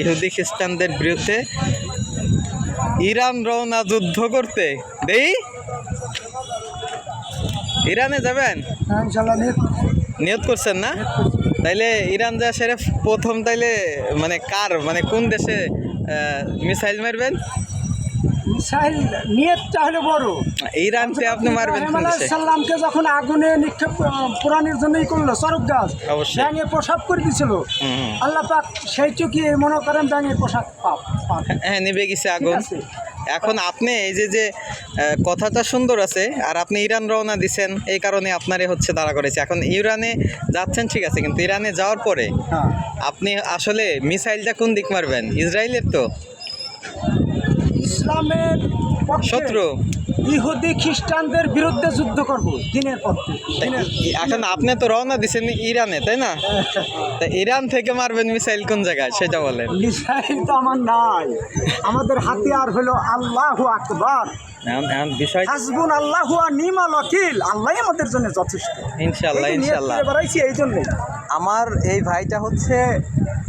ইহুদি খ্রিস্টানদের বিরুদ্ধে ইরান রওনা যুদ্ধ করতে। দেই? ইরানে যাবেন? নিয়োগ নিয়ত করছেন না? তাইলে ইরান যা সেরে প্রথম তাইলে মানে কার মানে কোন দেশে মিসাইল মারবেন? মিসাইল নিয়তটা হলো বড়। ইরানকে আপনি মারবেন সাল্লামকে যখন আগুনে নিক্ষেপ পুরাণের জন্যই করল সরব গাছ ব্যাঙে পোশাক করে দিছিল। আল্লাহ পাক সেই চুকি মনে করেন ব্যাঙে পোশাক পাপ হ্যাঁ নিবে গেছে আগুন। এখন আপনি এই যে যে কথাটা সুন্দর আছে আর আপনি ইরান রওনা দিছেন এই কারণে আপনারে হচ্ছে দাঁড়া করেছে। এখন ইরানে যাচ্ছেন ঠিক আছে কিন্তু ইরানে যাওয়ার পরে হ্যাঁ। আপনি আসলে মিসাইলটা কোন দিক মারবেন? ইসরায়েলের তো। ইসলামের শত্রু। ইহুদি খ্রিস্টানদের বিরুদ্ধে যুদ্ধ করব দিনের পক্ষে এখন আপনি তো রওনা দিছেন ইরানে তাই না? তা ইরান থেকে মারবেন মিসাইল কোন জায়গায় সেটা বলেন। মিসাইল তো আমার নাই। আমাদের হাতিয়ার হলো আল্লাহু আকবার। এখন এখন বিষয় হাসবুন আল্লাহু নিমাল ওয়াকিল। আল্লাহ আমাদের জন্য যথেষ্ট। এই যে নিয়ত ইনশাল্লাহ করে বেড়াইছি এই জন্যই। আমার এই ভাইটা হচ্ছে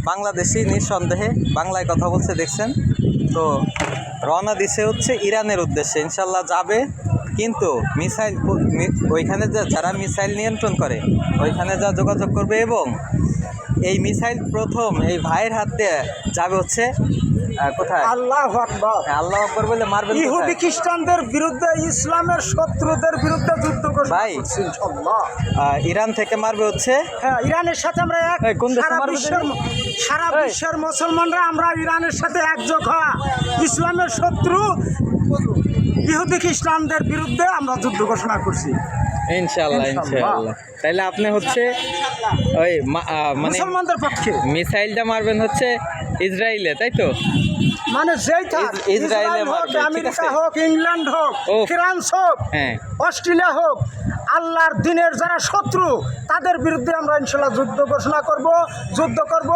বাংলাদেশি নিঃসন্দেহে বাংলায় কথা বলছে দেখছেন? তো রওনা দিছে হচ্ছে ইরানের উদ্দেশ্যে। ইনশাল্লাহ যাবে, কিন্তু মিসাইল ওইখানে যা যারা মিসাইল নিয়ন্ত্রণ করে, ওইখানে যা যোগাযোগ করবে এবং এই মিসাইল প্রথম এই ভাইয়ের হাতে যাবে হচ্ছে কোথায়? আল্লাহু আকবার। আল্লাহ আকবর বলে মারবেন ইহুদি খ্রিস্টানদের বিরুদ্ধে ইসলামের শত্রুদের বিরুদ্ধে যুদ্ধ করছি ভাই। ইরান থেকে মারবে হচ্ছে? হ্যাঁ ইরানের সাথে আমরা এক। কোন দেশে সারা মারবে বিশ্বের সারা বিশ্বের মুসলমানরা আমরা ইরানের সাথে একযোগ হওয়া। ইসলামের শত্রু ইহুদি খ্রিস্টানদের বিরুদ্ধে আমরা যুদ্ধ ঘোষণা করছি। ইনশাল্লাহ তাহলে আপনি হচ্ছে ওই মানে মুসলমানদের পক্ষে। মিসাইলটা মারবেন হচ্ছে ইসরায়েলে তাই তো? মানে যেই থাক ইস- ইসরায়েল হোক আমেরিকা হোক ইংল্যান্ড হোক ফ্রান্স হোক হ্যাঁ। অস্ট্রেলিয়া হোক আল্লাহর দিনের যারা শত্রু তাদের বিরুদ্ধে আমরা ইনশাল্লাহ যুদ্ধ ঘোষণা করব যুদ্ধ করব।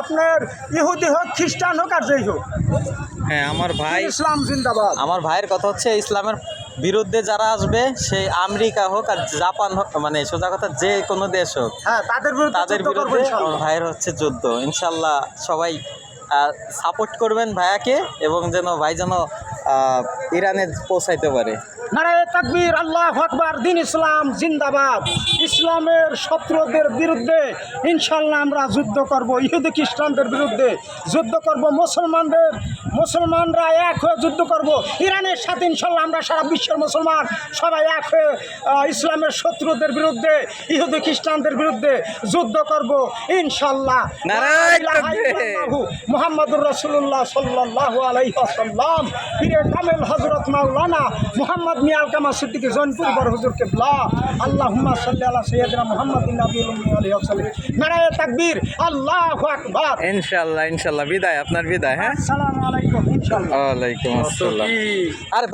আপনার ইহুদি হোক খ্রিস্টান হোক আর যেই হোক। হ্যাঁ আমার ভাই ইসলাম জিন্দাবাদ। আমার ভাইয়ের কথা হচ্ছে ইসলামের বিরুদ্ধে যারা আসবে সেই আমেরিকা হোক আর জাপান হোক মানে সোজা কথা যে কোনো দেশ হোক হ্যাঁ তাদের বিরুদ্ধে তাদের বিরুদ্ধে আমার ভাইয়ের হচ্ছে যুদ্ধ। ইনশাল্লাহ সবাই সাপোর্ট করবেন ভাইয়াকে এবং যেন ভাই যেন ইরানে পৌঁছাইতে পারে। নারায়ে তাকবীর আল্লাহ আকবার দিন ইসলাম জিন্দাবাদ। ইসলামের শত্রুদের বিরুদ্ধে ইনশাল্লাহ আমরা যুদ্ধ করব ইহুদি খ্রিস্টানদের বিরুদ্ধে যুদ্ধ করব মুসলমানদের মুসলমানরা এক হয়ে যুদ্ধ করব। ইরানের সাথে ইনশাল্লাহ আমরা সারা বিশ্বের মুসলমান সবাই এক হয়ে ইসলামের শত্রুদের বিরুদ্ধে ইহুদি খ্রিস্টানদের বিরুদ্ধে যুদ্ধ করব। ইনশাল্লাহ। মোহাম্মদুর রসুল্লাহ সাল্লাহ আলাইসাল্লাম পীরে কামেল হজরত মাওলানা মোহাম্মদ মিয়াল কামা সিদ্দিকি জৈনপুর বড় হুজুর কেবলা। আল্লাহ সাল্লি আলা সৈয়দনা মোহাম্মদ নারায়ে তাকবীর। আল্লাহ আকবার। ইনশাল্লাহ ইনশাল্লাহ বিদায় আপনার বিদায় হ্যাঁ? আসসালামু আলাইকুম ইনশাআল্লাহ। ওয়ালাইকুম আসসালাম। আর